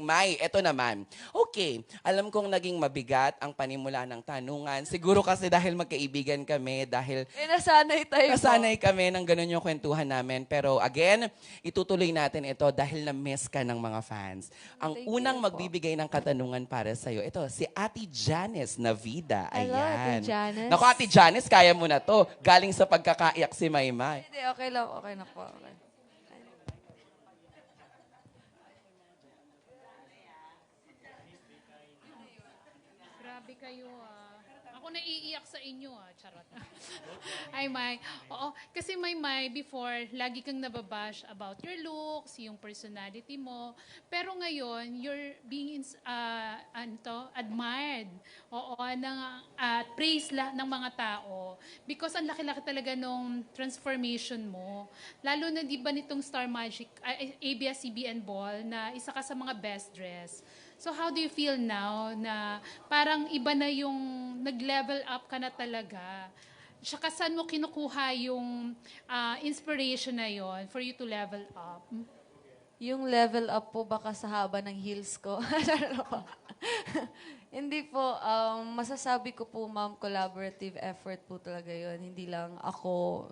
May, eto naman. Okay, alam kong naging mabigat ang panimula ng tanungan. Siguro kasi dahil magkaibigan kami, dahil Eh, nasanay tayo nasanay kami ng ganun yung kwentuhan namin. Pero again, itutuloy natin ito dahil na-miss ka ng mga fans. Ang Thank unang you po. magbibigay ng katanungan para sa'yo, ito, si Ate Janice Navida. Hello, Ayan. Ate Janice. Naku, Ate Janice, kaya mo na to. Galing sa pagkakaiyak si Maymay. Hindi, okay lang. Okay na po. Okay. Grabe kayo ah. Ako naiiyak sa inyo ah. Charot. Ay, May. Oo. Kasi may May, before, lagi kang nababash about your looks, yung personality mo. Pero ngayon, you're being ins- ah, ano to, admired. Oo, ng, at praise la, ng mga tao. Because ang laki-laki talaga nung transformation mo. Lalo na di ba nitong Star Magic, uh, ABS-CBN Ball, na isa ka sa mga best dress. So how do you feel now na parang iba na yung nag-level up ka na talaga? Tsaka saan mo kinukuha yung ah, inspiration na yon for you to level up? Yung level up po baka sa haba ng heels ko. Hindi po. Um, masasabi ko po, ma'am, collaborative effort po talaga yun. Hindi lang ako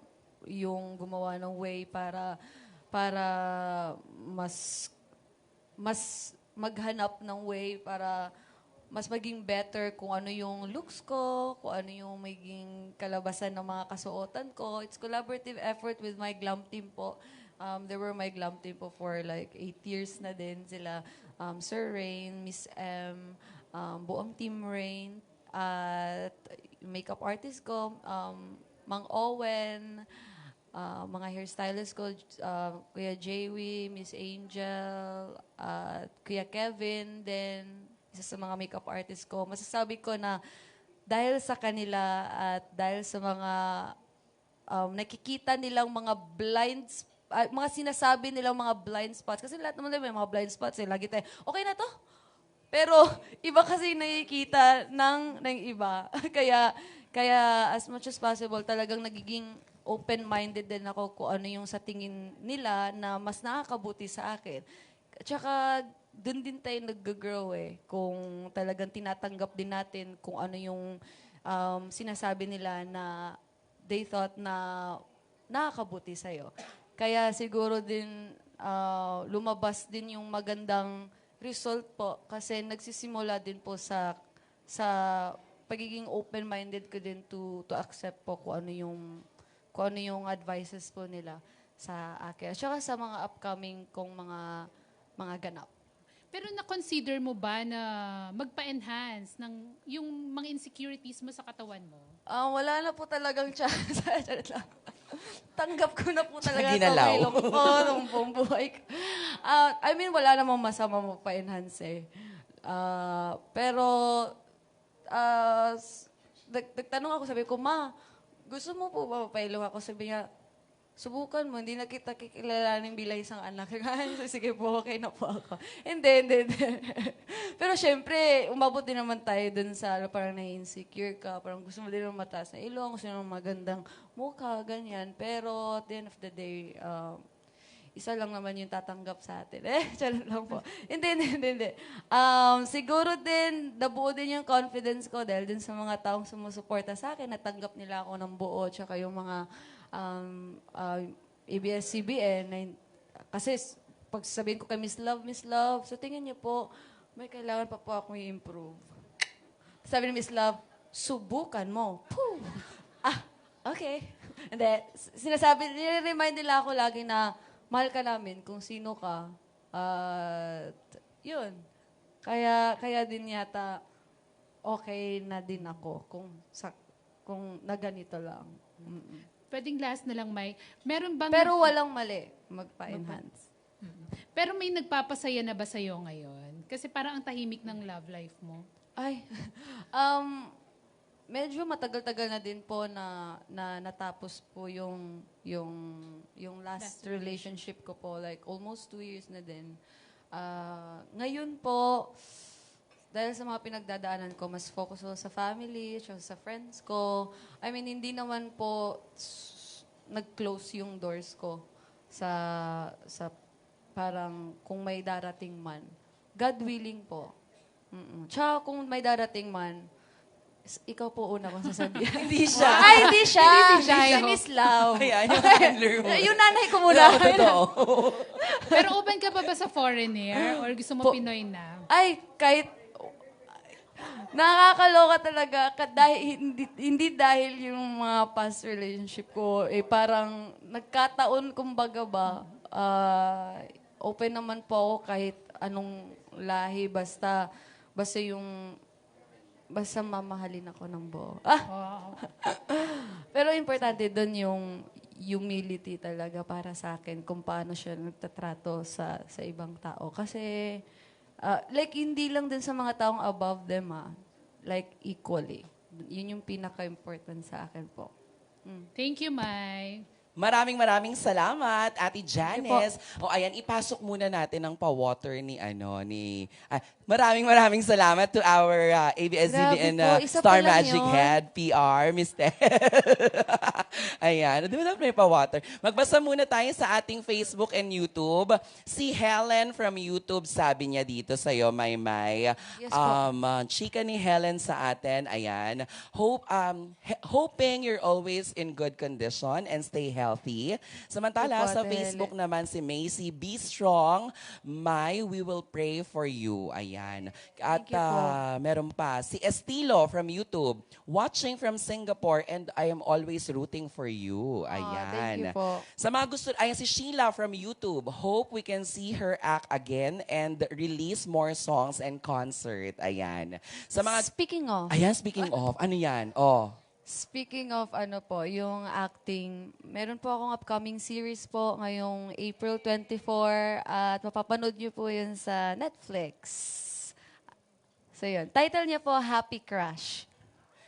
yung gumawa ng way para para mas mas maghanap ng way para mas maging better kung ano yung looks ko, kung ano yung maging kalabasan ng mga kasuotan ko. It's collaborative effort with my glam team po. Um, they were my glam team po for like eight years na din. Sila um, Sir Rain, Miss M, um, buong Team Rain, at makeup artist ko, um, Mang Owen, Ah, mga hairstylist ko, ah, Kuya Jaywee, Miss Angel, at Kuya Kevin, then isa sa mga makeup artist ko. Masasabi ko na dahil sa kanila at dahil sa mga um, nakikita nilang mga blind ah, mga sinasabi nilang mga blind spots. Kasi lahat naman may mga blind spots. Eh. Lagi tayo, okay na to? Pero iba kasi nakikita ng, ng iba. kaya, kaya as much as possible, talagang nagiging open-minded din ako kung ano yung sa tingin nila na mas nakakabuti sa akin. At saka, dun din tayo nag-grow eh. Kung talagang tinatanggap din natin kung ano yung um, sinasabi nila na they thought na nakakabuti sa'yo. Kaya siguro din ah, lumabas din yung magandang result po kasi nagsisimula din po sa sa pagiging open-minded ko din to to accept po kung ano yung kung ano yung advices po nila sa akin. At saka sa mga upcoming kong mga mga ganap. Pero na-consider mo ba na magpa-enhance ng yung mga insecurities mo sa katawan mo? Ah, wala na po talagang chance. Charot lang. Tanggap ko na po talaga Ginalaw. ito ngayon po nung buong buhay ko. Ah, I mean, wala namang masama mo pa-enhance eh. Ah, pero, ah, s- nag- nagtanong ako, sabi ko, Ma, gusto mo po ba mapailong ako? Sabi niya, subukan mo, hindi na kita kikilalanin bilang isang anak. Ay, Sige po, okay na po ako. Hindi, hindi, hindi. Pero syempre, umabot din naman tayo dun sa ano, parang na-insecure ka, parang gusto mo din naman mataas na ilong, gusto mo magandang mukha, ganyan. Pero at the end of the day, um, isa lang naman yung tatanggap sa atin. Eh, charot lang po. hindi, hindi, hindi, hindi. Um, siguro din, nabuo din yung confidence ko dahil din sa mga taong sumusuporta sa akin, natanggap nila ako ng buo, tsaka yung mga um, uh, ABS-CBN, na, kasi pag sabihin ko kay Miss Love, Miss Love, so tingin niyo po, may kailangan pa po akong i-improve. Sabi ni Miss Love, subukan mo. Pooh! Ah, okay. Hindi, sinasabi, nire-remind nila ako lagi na mahal ka namin kung sino ka. At yun. Kaya, kaya din yata okay na din ako kung sa, kung na ganito lang. Mm-mm. Pwedeng last na lang, May. Meron bang... Pero walang mali magpa-enhance. Pero may nagpapasaya na ba sa'yo ngayon? Kasi parang ang tahimik ng love life mo. Ay, um, medyo matagal-tagal na din po na, na natapos po yung, yung, yung last, Last relationship ko po. Like, almost two years na din. Ah, ngayon po, dahil sa mga pinagdadaanan ko, mas focus ako sa family, sa friends ko. I mean, hindi naman po nag-close yung doors ko sa, sa parang kung may darating man. God willing po. Mm-mm. Tsaka kung may darating man, ikaw po una kong sasabihin. Hindi siya. Ay, hindi siya. Hindi siya. Si Miss Love. Ayan, yung handler mo. yung nanay ko muna. Oo, totoo. Pero open ka pa ba sa foreigner? Or gusto mo Po- Pinoy na? Ay, kahit nakakaloka talaga dahil hindi, hindi dahil yung mga past relationship ko eh parang nagkataon kumbaga ba ah, open naman po ako kahit anong lahi basta basta yung basta mamahalin ako ng buo. Ah, Wow. pero importante doon yung humility talaga para sa akin kung paano siya nagtatrato sa sa ibang tao. Kasi, ah, like, hindi lang din sa mga taong above them, ah. Like, equally. Yun yung pinaka-important sa akin po. Thank you, Mai. Maraming maraming salamat, Ate Janice. O ayan, ipasok muna natin ang pa-water ni ano ni ah, Maraming maraming salamat to our uh, ABS-CBN Grabe po, uh, Star lang Magic yun. Head PR, Miss Ted. ayan, di ba dapat may pa-water? Magbasa muna tayo sa ating Facebook and YouTube. Si Helen from YouTube sabi niya dito sa iyo, Maymay. Yes po. um, uh, chika ni Helen sa atin, ayan. Hope, um, he- hoping you're always in good condition and stay healthy. Samantala, Opo, sa Facebook naman si Macy, be strong. May, we will pray for you. Ayan. At Thank you po. ah, meron pa, si Estilo from YouTube, watching from Singapore and I am always rooting for you. Ah, Ayan. thank you po. Sa mga gusto, ayan si Sheila from YouTube. Hope we can see her act again and release more songs and concert. Ayan. Sa mga, Speaking of, ayan, speaking of, ano yan? Oh. Speaking of ano po, yung acting, meron po akong upcoming series po ngayong April 24 at mapapanood niyo po yun sa Netflix. So yun, title niya po Happy Crush.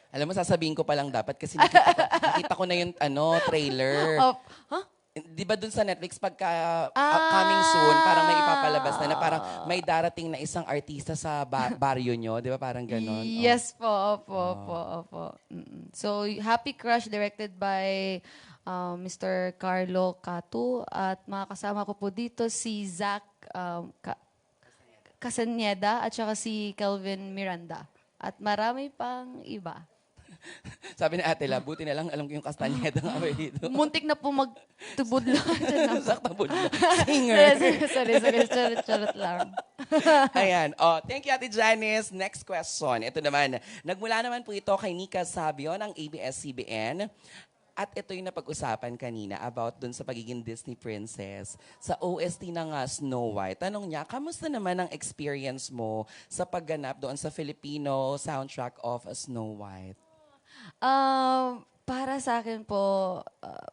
Alam mo, sasabihin ko pa lang dapat kasi nakita ko, nakita ko na yung ano, trailer. Oh, huh? Di ba dun sa Netflix, pagka uh, Ah. coming soon, parang may ipapalabas na, na parang may darating na isang artista sa ba- baryo nyo. Di ba parang ganon? Oh. Yes po, opo, opo, opo. Mm-mm. So, Happy Crush directed by um, Mr. Carlo Catu at mga kasama ko po dito si Zach um, Ka- Casaneda at saka si Kelvin Miranda. At marami pang iba. Sabi ni Ate La, buti na lang alam ko yung kastanyeda nga ba dito. Muntik na po magtubod lang. Sakta po Singer. sorry, sorry, sorry, charot, charot lang. Ayan. Oh, thank you, Ate Janice. Next question. Ito naman. Nagmula naman po ito kay Nika Sabio ng ABS-CBN. At ito yung napag-usapan kanina about dun sa pagiging Disney princess. Sa OST ng uh, Snow White. Tanong niya, kamusta naman ang experience mo sa pagganap doon sa Filipino soundtrack of Snow White? Um, para sa akin po, uh,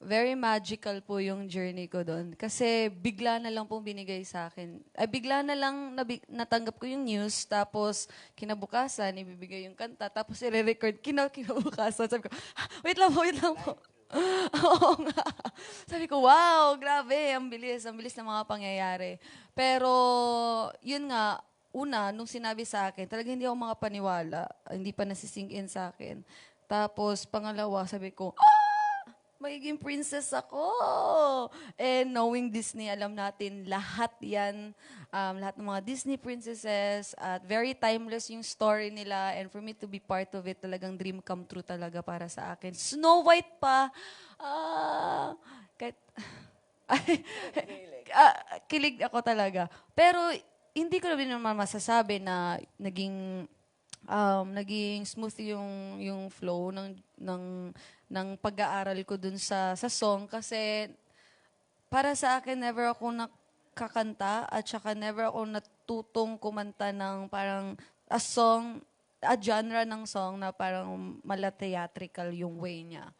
very magical po yung journey ko doon. Kasi bigla na lang pong binigay sa akin. Ay, bigla na lang nabi- natanggap ko yung news, tapos kinabukasan, ibibigay yung kanta, tapos i-record, kina kinabukasan. Sabi ko, "Ah, wait lang po, wait lang po. Oo nga. Sabi ko, wow, grabe, ang bilis, ang bilis ng mga pangyayari. Pero, yun nga, una, nung sinabi sa akin, talaga hindi ako makapaniwala. Hindi pa nasising in sa akin. Tapos, pangalawa, sabi ko, ah! Magiging princess ako! And knowing Disney, alam natin lahat yan. Um, lahat ng mga Disney princesses. At very timeless yung story nila. And for me to be part of it, talagang dream come true talaga para sa akin. Snow White pa. Ah, kahit, Ah, kilig ako talaga. Pero hindi ko rin naman masasabi na naging um, naging smooth yung yung flow ng ng ng pag-aaral ko dun sa sa song kasi para sa akin never ako nakakanta at saka never ako natutong kumanta ng parang a song a genre ng song na parang mala theatrical yung way niya.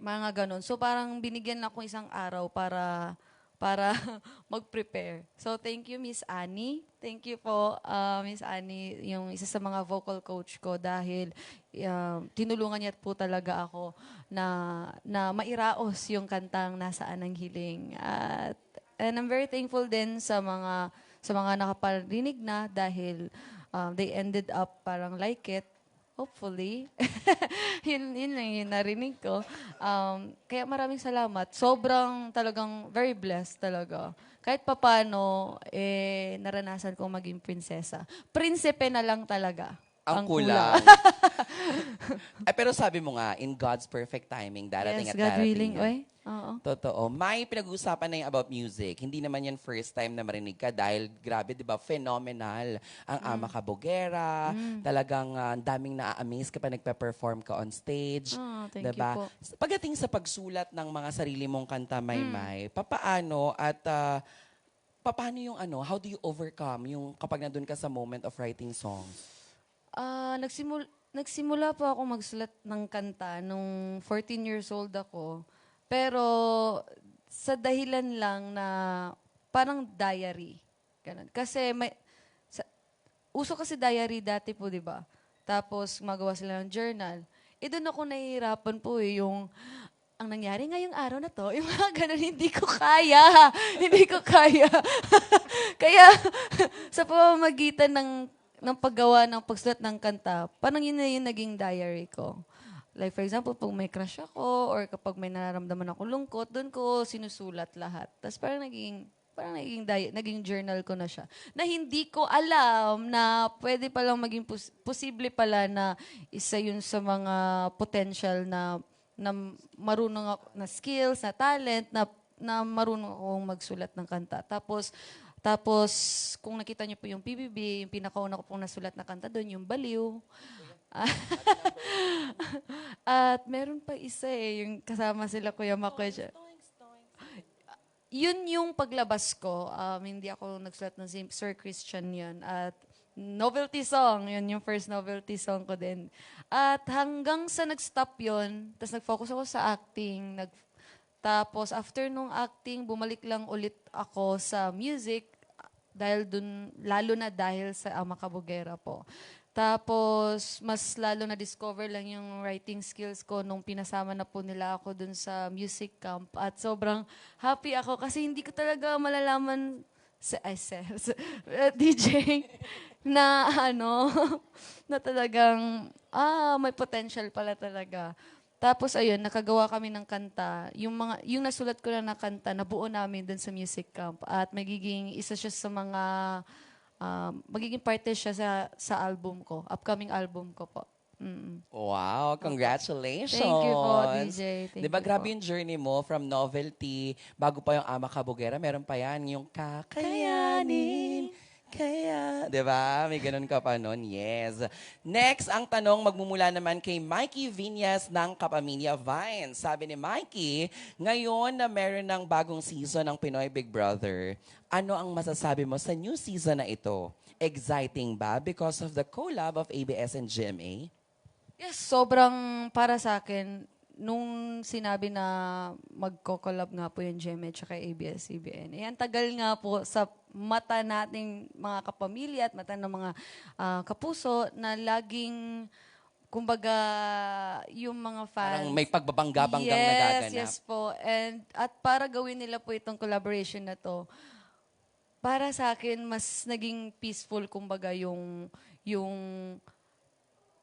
Mga ganun. So parang binigyan ako isang araw para para mag-prepare. So thank you Miss Annie. Thank you po uh, Miss Annie, yung isa sa mga vocal coach ko dahil um, tinulungan niya po talaga ako na na mairaos yung kantang nasaan ang hiling. At and I'm very thankful din sa mga sa mga nakaparinig na dahil um, they ended up parang like it Hopefully. yun, yun lang yung narinig ko. Um, kaya maraming salamat. Sobrang talagang very blessed talaga. kahit papano, eh, naranasan kong maging prinsesa. Prinsipe na lang talaga. Ang, kulang. Ay, pero sabi mo nga, in God's perfect timing, darating yes, at God darating willing. yan. Oy, oo. Totoo. May pinag-uusapan na yung about music. Hindi naman yan first time na marinig ka dahil grabe, di ba, phenomenal. Ang Mm. Ama Kabogera, talagang ah, ang daming na-amaze kapag nagpe-perform ka on stage. Ah, thank you diba? po. Pagdating sa pagsulat ng mga sarili mong kanta, Mm. Maymay, papaano at ah, papaano yung ano, how do you overcome yung kapag nandun ka sa moment of writing songs? Ah, nagsimul nagsimula po ako magsulat ng kanta nung 14 years old ako. Pero sa dahilan lang na parang diary. Ganun. Kasi may sa, uso kasi diary dati po, 'di ba? Tapos magawa sila ng journal. Eh doon ako nahihirapan po eh, yung ang nangyari ngayong araw na to, yung mga ganun, hindi ko kaya. hindi ko kaya. Kaya, sa pamamagitan ng, ng paggawa ng pagsulat ng kanta, parang yun na yung naging diary ko. Like for example, pag may crush ako or kapag may nararamdaman ako lungkot, doon ko sinusulat lahat. Tapos parang naging parang naging, di- naging journal ko na siya. Na hindi ko alam na pwede palang maging pos- posible pala na isa yun sa mga potential na na marunong ako, na skills, na talent, na, na marunong akong magsulat ng kanta. Tapos, tapos, kung nakita niyo po yung PBB, yung pinakauna ko pong nasulat na kanta doon, yung Baliw. At meron pa isa eh, yung kasama sila Kuya Makoy. siya. Yun yung paglabas ko. Um, hindi ako nagsulat ng si Sir Christian yun. At novelty song, yun yung first novelty song ko din. At hanggang sa nag-stop yun, tapos nag-focus ako sa acting. Nag, tapos after nung acting, bumalik lang ulit ako sa music dahil dun, lalo na dahil sa Ama Kabugera po. Tapos, mas lalo na discover lang yung writing skills ko nung pinasama na po nila ako dun sa music camp. At sobrang happy ako kasi hindi ko talaga malalaman sa, ay, DJ na ano, na talagang, ah, may potential pala talaga. Tapos ayun, nakagawa kami ng kanta. Yung mga yung nasulat ko na na kanta, nabuo namin dun sa music camp at magiging isa siya sa mga um, magiging parte siya sa sa album ko, upcoming album ko po. Mm. Wow, congratulations. Thank you po, DJ. Thank Di ba grabe po. yung journey mo from novelty, bago pa yung Ama Kabugera, meron pa yan, yung kakayanin. Kaya, ba? May ganun ka pa nun. Yes. Next, ang tanong magmumula naman kay Mikey Vinyas ng Kapamilya Vines. Sabi ni Mikey, ngayon na meron ng bagong season ng Pinoy Big Brother, ano ang masasabi mo sa new season na ito? Exciting ba because of the collab of ABS and GMA? Yes, sobrang para sa akin, nung sinabi na magko-collab nga po yung GMA at ABS-CBN, eh, ang tagal nga po sa mata nating mga kapamilya at mata ng mga ah, kapuso na laging, kumbaga, yung mga fans. Parang may pagbabangga-banggang yes, nagaganap. Yes po. And, at para gawin nila po itong collaboration na to, para sa akin, mas naging peaceful, kumbaga, yung, yung,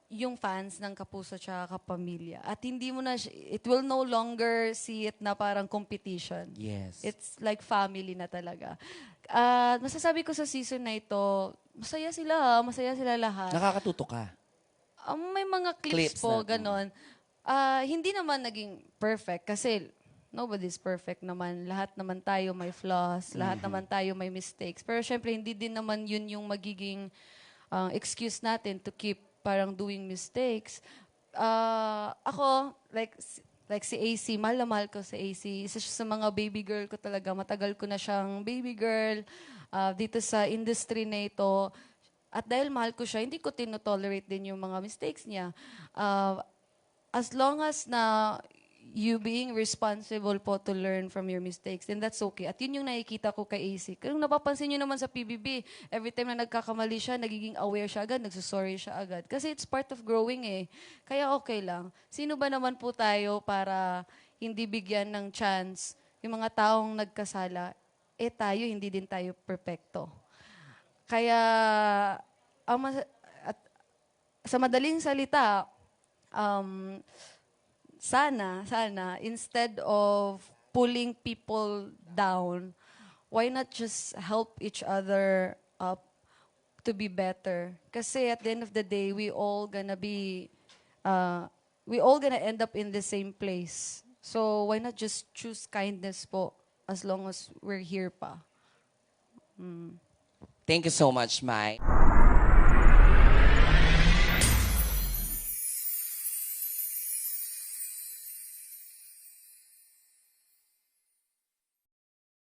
yung fans ng Kapuso at Kapamilya. At hindi mo na, it will no longer see it na parang competition. Yes. It's like family na talaga. At masasabi ko sa season na ito, masaya sila, masaya sila lahat. Nakakatuto ka. Um, may mga clips, Clips po, na- ganon. Ah, hindi naman naging perfect kasi nobody's perfect naman. Lahat naman tayo may flaws, lahat naman tayo may mistakes. Pero syempre, hindi din naman yun yung magiging ah, excuse natin to keep parang doing mistakes. Ah, ako, like, like si AC, mahal na mahal ko si AC. Isa siya sa mga baby girl ko talaga. Matagal ko na siyang baby girl ah, dito sa industry na ito. At dahil mahal ko siya, hindi ko tinotolerate din yung mga mistakes niya. Ah, as long as na you being responsible po to learn from your mistakes, then that's okay. At yun yung nakikita ko kay AC. Kung napapansin nyo naman sa PBB, every time na nagkakamali siya, nagiging aware siya agad, nagsusorry siya agad. Kasi it's part of growing eh. Kaya okay lang. Sino ba naman po tayo para hindi bigyan ng chance yung mga taong nagkasala, eh tayo, hindi din tayo perfecto. Kaya, ang at, sa madaling salita, um, sana, sana, instead of pulling people down, why not just help each other up to be better? Kasi at the end of the day, we all gonna be, uh, we all gonna end up in the same place. So why not just choose kindness po as long as we're here pa? Thank you so much, Mai.